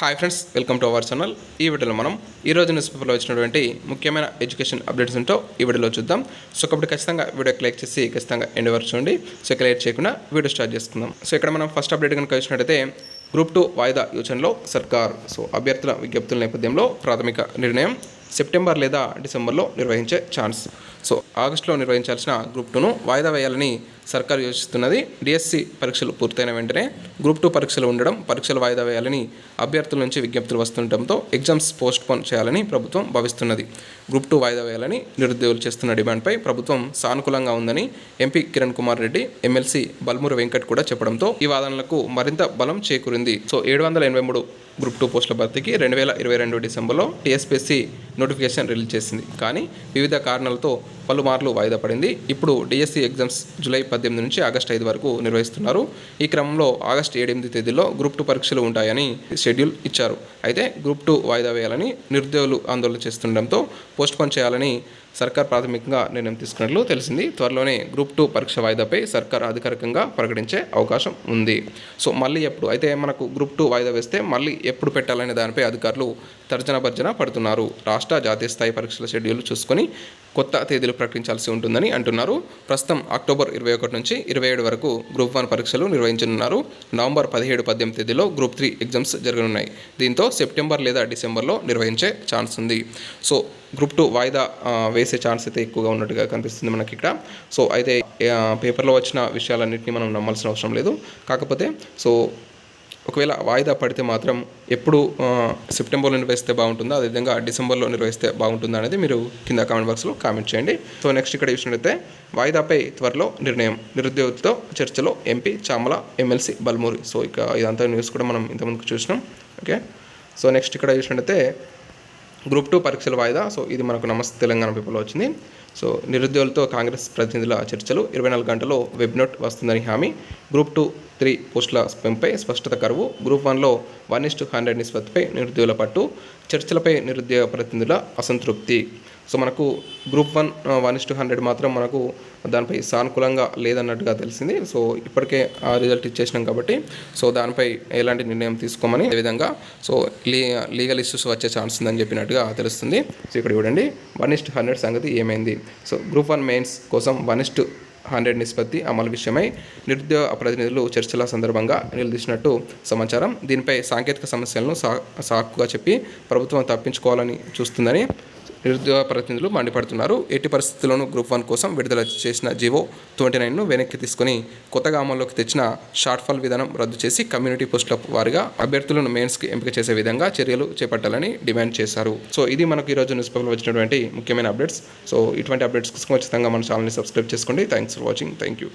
Hi friends welcome to our channel ఈ వీడియోలో మనం ఈ రోజు న్యూస్ పేపర్లో వచ్చినటువంటి ముఖ్యమైన ఎడ్యుకేషన్ అప్డేట్స్ ఉంటో ఈ వీడియోలో చూద్దాం. సో కాబట్టి ఖచ్చితంగా వీడియో క్లిక్ చేసి ఖచ్చితంగా ఎండ్ వరకు చూడండి. సో క్లియర్ చేయకుండా వీడియో స్టార్ట్ చేసుకుందాం సో ఇక్కడ మనం ఫస్ట్ అప్డేట్ కనుక వచ్చినట్టయితే గ్రూప్ టూ వాయిదా యోచనలో సర్కార్. సో అభ్యర్థుల విజ్ఞప్తుల నేపథ్యంలో ప్రాథమిక నిర్ణయం సెప్టెంబర్ లేదా డిసెంబర్లో నిర్వహించే ఛాన్స్ సో ఆగస్టులో నిర్వహించాల్సిన గ్రూప్ టూను వాయిదా వేయాలని సర్కారు యోచిస్తున్నది డిఎస్సి పరీక్షలు పూర్తయిన వెంటనే గ్రూప్ టూ పరీక్షలు ఉండడం పరీక్షలు వాయిదా వేయాలని అభ్యర్థుల నుంచి విజ్ఞప్తులు వస్తుండటంతో ఎగ్జామ్స్ పోస్ట్పోన్ చేయాలని ప్రభుత్వం భావిస్తున్నది. గ్రూప్ టూ వాయిదా వేయాలని నిరుద్యోగులు చేస్తున్న డిమాండ్పై ప్రభుత్వం సానుకూలంగా ఉందని ఎంపీ కిరణ్ కుమార్ రెడ్డి ఎమ్మెల్సీ బల్మూరి వెంకట్ కూడా చెప్పడంతో ఈ వాదనలకు మరింత బలం చేకూరింది. సో ఏడు వందల ఎనభై మూడు గ్రూప్ టూ పోస్టుల భర్తీకి రెండు వేల ఇరవై రెండు డిసెంబర్లో టీఎస్పీఎస్సీ నోటిఫికేషన్ రిలీజ్ చేసింది. కానీ వివిధ కారణాలతో పలుమార్లు వాయిదా పడింది. ఇప్పుడు డిఎస్సి ఎగ్జామ్స్ జూలై పద్దెనిమిది నుంచి ఆగస్టు ఐదు వరకు నిర్వహిస్తున్నారు. ఈ క్రమంలో ఆగస్టు ఏడెనిమిది తేదీలో గ్రూప్ టూ పరీక్షలు ఉంటాయని షెడ్యూల్ ఇచ్చారు. అయితే గ్రూప్ టూ వాయిదా వేయాలని నిరుద్యోగులు ఆందోళన చేస్తుండటంతో పోస్ట్ పోన్ చేయాలని సర్కార్ ప్రాథమికంగా నిర్ణయం తీసుకున్నట్లు తెలిసింది. త్వరలోనే గ్రూప్ టూ పరీక్ష వాయిదాపై సర్కార్ అధికారికంగా ప్రకటించే అవకాశం ఉంది. సో మళ్ళీ ఎప్పుడు? అయితే మనకు గ్రూప్ టూ వాయిదా వేస్తే మళ్ళీ ఎప్పుడు పెట్టాలనే దానిపై అధికారులు తర్జన భర్జన పడుతున్నారు. రాష్ట్ర జాతీయ స్థాయి పరీక్షల షెడ్యూల్ చూసుకొని కొత్త తేదీలు ప్రకటించాల్సి ఉంటుందని అంటున్నారు. ప్రస్తుతం అక్టోబర్ ఇరవై ఒకటి నుంచి ఇరవై ఏడు వరకు గ్రూప్ వన్ పరీక్షలు నిర్వహించనున్నారు. నవంబర్ పదిహేడు పద్దెనిమిది తేదీలో గ్రూప్ త్రీ ఎగ్జామ్స్ జరగనున్నాయి. దీంతో సెప్టెంబర్ లేదా డిసెంబర్లో నిర్వహించే ఛాన్స్ ఉంది. సో గ్రూప్ టూ వాయిదా వేసే ఛాన్స్ అయితే ఎక్కువగా ఉన్నట్టుగా కనిపిస్తుంది మనకి ఇక్కడ. సో అయితే పేపర్లో వచ్చిన విషయాలన్నింటినీ మనం నమ్మాల్సిన అవసరం లేదు. కాకపోతే సో ఒకవేళ వాయిదా పడితే మాత్రం ఎప్పుడు సెప్టెంబర్లో నిర్వహిస్తే బాగుంటుందో? అదేవిధంగా డిసెంబర్లో నిర్వహిస్తే బాగుంటుందా అనేది మీరు కింద కామెంట్ బాక్స్లో కామెంట్ చేయండి. సో నెక్స్ట్ ఇక్కడ చూసినట్లయితే వాయిదాపై త్వరలో నిర్ణయం నిరుద్యోగితో చర్చలో MP Chamala MLC Balmoori. So ఇక ఇదంతా న్యూస్ కూడా మనం ఇంతకుముందు చూసినాం. ఓకే? సో నెక్స్ట్ ఇక్కడ చూసినట్లయితే గ్రూప్ టూ పరీక్షల వాయిదా. సో ఇది మనకు నమస్తే తెలంగాణ పేపర్లో వచ్చింది. సో నిరుద్యోగులతో కాంగ్రెస్ ప్రతినిధుల చర్చలు. ఇరవై నాలుగు గంటల్లో వెబ్ నోట్ వస్తుందని హామీ. గ్రూప్ టూ త్రీ పోస్టుల పెంపై స్పష్టత కరువు. గ్రూప్ వన్లో వన్ ఇస్ టు హండ్రెడ్ నిష్పత్తిపై నిరుద్యోగుల పట్టు. చర్చలపై నిరుద్యోగ ప్రతినిధుల అసంతృప్తి. సో మనకు group one one is to hundred మాత్రం మనకు దానిపై సానుకూలంగా లేదన్నట్టుగా తెలిసింది. సో ఇప్పటికే ఆ రిజల్ట్ ఇచ్చేసినాం కాబట్టి సో దానిపై ఎలాంటి నిర్ణయం తీసుకోమని విధంగా సో లీ లీగల్ ఇష్యూస్ వచ్చే ఛాన్స్ ఉందని చెప్పినట్టుగా తెలుస్తుంది. సో ఇక్కడ చూడండి వన్ ఇస్ట్ హండ్రెడ్ సంగతి ఏమైంది? సో గ్రూప్ వన్ మెయిన్స్ కోసం వన్ ఇస్ట్ హండ్రెడ్ నిష్పత్తి అమలు విషయమై నిరుద్యోగ ప్రతినిధులు చర్చల సందర్భంగా నిలదీసినట్టు సమాచారం. దీనిపై సాంకేతిక సమస్యలను సా సాకుగా చెప్పి ప్రభుత్వం తప్పించుకోవాలని చూస్తుందని నిరుద్యోగ ప్రతినిధులు మండిపడుతున్నారు. ఎట్టి పరిస్థితుల్లోనూ గ్రూప్ వన్ కోసం విడుదల చేసిన జీవో ట్వంటీ నైన్ను వెనక్కి తీసుకొని కొత్తగా అమల్లోకి తెచ్చిన షార్ట్ ఫాల్ విధానం రద్దు చేసి కమ్యూనిటీ పోస్టుల వారిగా అభ్యర్థులను మెయిన్స్కి ఎంపిక చేసే విధంగా చర్యలు చేపట్టాలని డిమాండ్ చేశారు. సో ఇది మనకు ఈరోజు న్యూస్ పేపర్లో వచ్చినటువంటి ముఖ్యమైన అప్డేట్స్. సో ఇటువంటి అప్డేట్స్ కోసం ఖచ్చితంగా మన ఛానల్ని సబ్స్క్రైబ్ చేసుకోండి. Thanks for watching. Thank you.